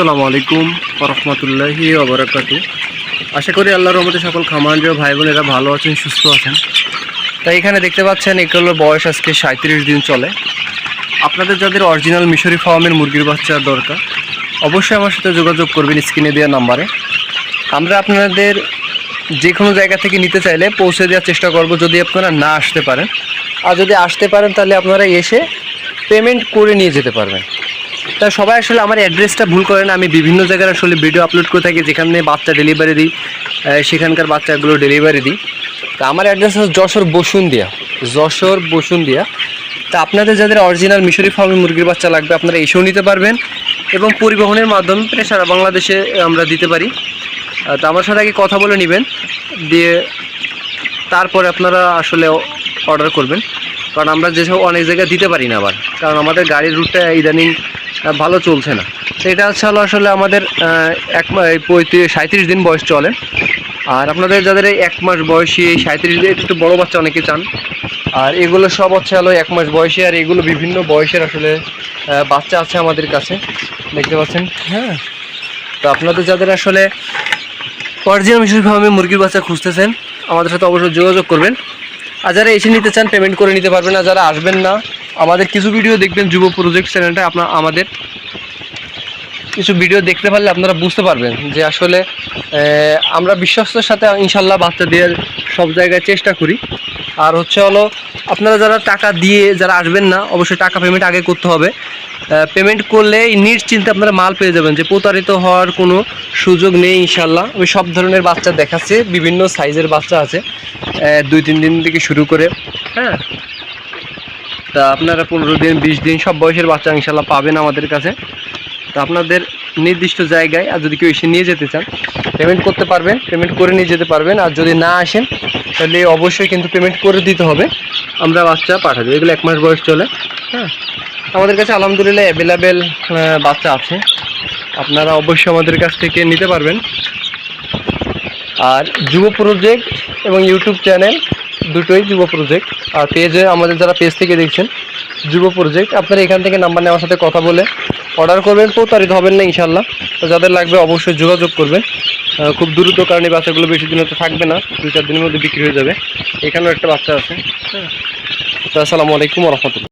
আসসালামু আলাইকুম রহমতুল্লাহি ওবরাকাতু আশা করি আল্লাহর রহমতে সকল খামার ভাই বোনেরা ভালো আছেন, সুস্থ আছেন। তাই এখানে দেখতে পাচ্ছেন এগুলোর বয়স আজকে সাঁত্রিশ দিন চলে। আপনাদের যাদের অরিজিনাল মিশরি ফার্মের মুরগির বাচ্চা দরকার, অবশ্যই আমার সাথে যোগাযোগ করবেন স্ক্রিনে দেওয়া নাম্বারে। আমরা আপনাদের যে কোনো জায়গা থেকে নিতে চাইলে পৌঁছে দেওয়ার চেষ্টা করব যদি আপনারা না আসতে পারেন। আর যদি আসতে পারেন তাহলে আপনারা এসে পেমেন্ট করে নিয়ে যেতে পারবেন। তা সবাই আসলে আমার অ্যাড্রেসটা ভুল করে না। আমি বিভিন্ন জায়গায় আসলে ভিডিও আপলোড করে থাকি, যেখানে বাচ্চা ডেলিভারি দিই সেখানকার বাচ্চাগুলো ডেলিভারি দিই। তা আমার অ্যাড্রেস হচ্ছে যশোর বসুন্দিয়া যশোর বসুন্দিয়া তা আপনাদের যাদের অরিজিনাল মিশরি ফার্মের মুরগির বাচ্চা লাগবে, আপনারা এসেও নিতে পারবেন এবং পরিবহনের মাধ্যমে প্রায় সারা বাংলাদেশে আমরা দিতে পারি। তা আমার সাথে আগে কথা বলে নেবেন, দিয়ে তারপরে আপনারা আসলে অর্ডার করবেন। কারণ আমরা যেসব অনেক জায়গায় দিতে পারি না আবার। কারণ আমাদের গাড়ির রুটটা ইদানিং ভালো চলছে না। তো এটা হচ্ছে হলো আসলে আমাদের এক পঁয়ত্রিশ সাঁত্রিশ দিন বয়স চলে। আর আপনাদের যাদের এই এক মাস বয়সী এই সাঁত্রিশ দিন একটু বড়ো বাচ্চা অনেকে চান। আর এগুলো সব হচ্ছে হলো এক মাস বয়সী আর এগুলো বিভিন্ন বয়সের আসলে বাচ্চা আছে আমাদের কাছে। দেখতে পাচ্ছেন? হ্যাঁ। তো আপনাদের যাদের আসলে অরিজিনাল মিশরি ফার্মে মুরগির বাচ্চা খুঁজতেছেন আমাদের সাথে অবশ্যই যোগাযোগ করবেন। আর যারা এসে নিতে চান পেমেন্ট করে নিতে পারবেন। আর যারা আসবেন না আমাদের কিছু ভিডিও দেখবেন যুব প্রজেক্ট চ্যানেলটা আপনার আমাদের। কিছু ভিডিও দেখতে পারলে আপনারা বুঝতে পারবেন যে আসলে আমরা বিশ্বস্তের সাথে ইনশাল্লাহ বাচ্চা দেওয়ার সব জায়গায় চেষ্টা করি। আর হচ্ছে হলো, আপনারা যারা টাকা দিয়ে যারা আসবেন না, অবশ্যই টাকা পেমেন্ট আগে করতে হবে। পেমেন্ট করলে নিশ্চিন্তে আপনারা মাল পেয়ে যাবেন যে প্রতারিত হওয়ার কোনো সুযোগ নেই ইনশাল্লাহ আমি সব ধরনের বাচ্চা দেখাচ্ছি, বিভিন্ন সাইজের বাচ্চা আছে। দুই, তিন দিন থেকে শুরু করে হ্যাঁ তা আপনারা পনেরো দিন, বিশ দিন সব বয়সের বাচ্চা ইনশাল্লাহ পাবেন আমাদের কাছে। তা আপনাদের নির্দিষ্ট জায়গায়, আর যদি কেউ এসে নিয়ে যেতে চান পেমেন্ট করতে পারবেন পেমেন্ট করে নিয়ে যেতে পারবেন। আর যদি না আসেন, তাহলে অবশ্যই কিন্তু পেমেন্ট করে দিতে হবে। আমরা বাচ্চা পাঠাবো। এগুলো এক মাস বয়স চলে। হ্যাঁ। আমাদের কাছে আলহামদুলিল্লাহ অ্যাভেলেবেল বাচ্চা আছে। আপনারা অবশ্যই আমাদের কাছ থেকে নিতে পারবেন। আর যুব প্রজেক্ট এবং ইউটিউব চ্যানেল দুটোই যুব প্রজেক্ট আর পেজে আমাদের যারা পেজ থেকে দেখছেন যুব প্রজেক্ট আপনারা এখান থেকে নাম্বার নেওয়ার সাথে কথা বলে অর্ডার করবেন প্রতারিত হবেন না ইনশাল্লাহ তো যাদের লাগবে অবশ্যই যোগাযোগ করবে খুব দ্রুত কারণে এই বাচ্চাগুলো বেশি দিন হতে থাকবে না দু চার দিনের মধ্যে বিক্রি হয়ে যাবে। এখানেও একটা বাচ্চা আছে। হ্যাঁ। তো আসসালামু আলাইকুম রহমতুল্লাহ।